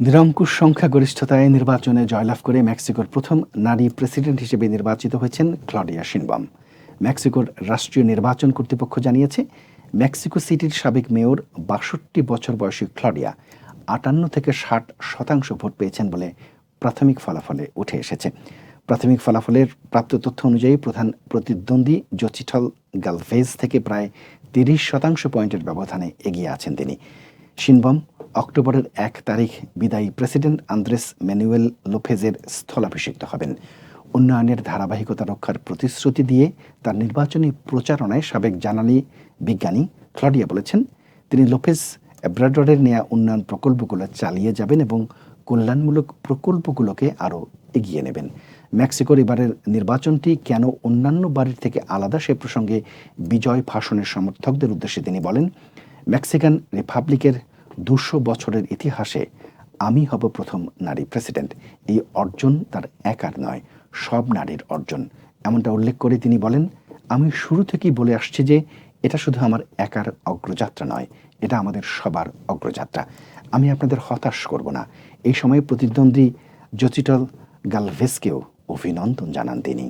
নিরঙ্কুশ সংখ্যাগরিষ্ঠতায় নির্বাচনে জয়লাভ করে মেক্সিকোর প্রথম নারী প্রেসিডেন্ট হিসেবে নির্বাচিত হয়েছেন ক্লডিয়া শিনবাম। মেক্সিকোর রাষ্ট্রীয় নির্বাচন কর্তৃপক্ষ জানিয়েছে, মেক্সিকো সিটির সাবেক মেয়র বাষট্টি বছর বয়সী ক্লডিয়া আটান্ন থেকে ষাট শতাংশ ভোট পেয়েছেন বলে প্রাথমিক ফলাফলে উঠে এসেছে। প্রাথমিক ফলাফলের প্রাপ্ত তথ্য অনুযায়ী প্রধান প্রতিদ্বন্দ্বী জোচিঠল গালভেজ থেকে প্রায় তিরিশ শতাংশ পয়েন্টের ব্যবধানে এগিয়ে আছেন তিনি। শিনবম অক্টোবরের এক তারিখ বিদায়ী প্রেসিডেন্ট আন্দ্রেস ম্যানুয়েল লোপেজের স্থলাভিষিক্ত হবেন। উন্নয়নের ধারাবাহিকতা রক্ষার প্রতিশ্রুতি দিয়ে তার নির্বাচনী প্রচারণায় সাবেক জানানি বিজ্ঞানী ক্লডিয়া বলেছেন, তিনি লোপেজ এব্রাডরের নেয়া উন্নয়ন প্রকল্পগুলো চালিয়ে যাবেন এবং কল্যাণমূলক প্রকল্পগুলোকে আরও এগিয়ে নেবেন। মেক্সিকোর এবারের নির্বাচনটি কেন অন্যান্য বাড়ির থেকে আলাদা সে প্রসঙ্গে বিজয় ভাষণের সমর্থকদের উদ্দেশ্যে তিনি বলেন মেক্সিকান রিপাবলিকের দুশো বছরের ইতিহাসে আমি হব প্রথম নারী প্রেসিডেন্ট। এই অর্জন তার একার নয়, সব নারীর অর্জন। এমনটা উল্লেখ করে তিনি বলেন, আমি শুরু থেকেই বলে আসছি যে এটা শুধু আমার একার অগ্রযাত্রা নয়, এটা আমাদের সবার অগ্রযাত্রা। আমি আপনাদের হতাশ করব না। এই সময়ে প্রতিদ্বন্দ্বী জচিটল গালভেসকেও অভিনন্দন জানান তিনি।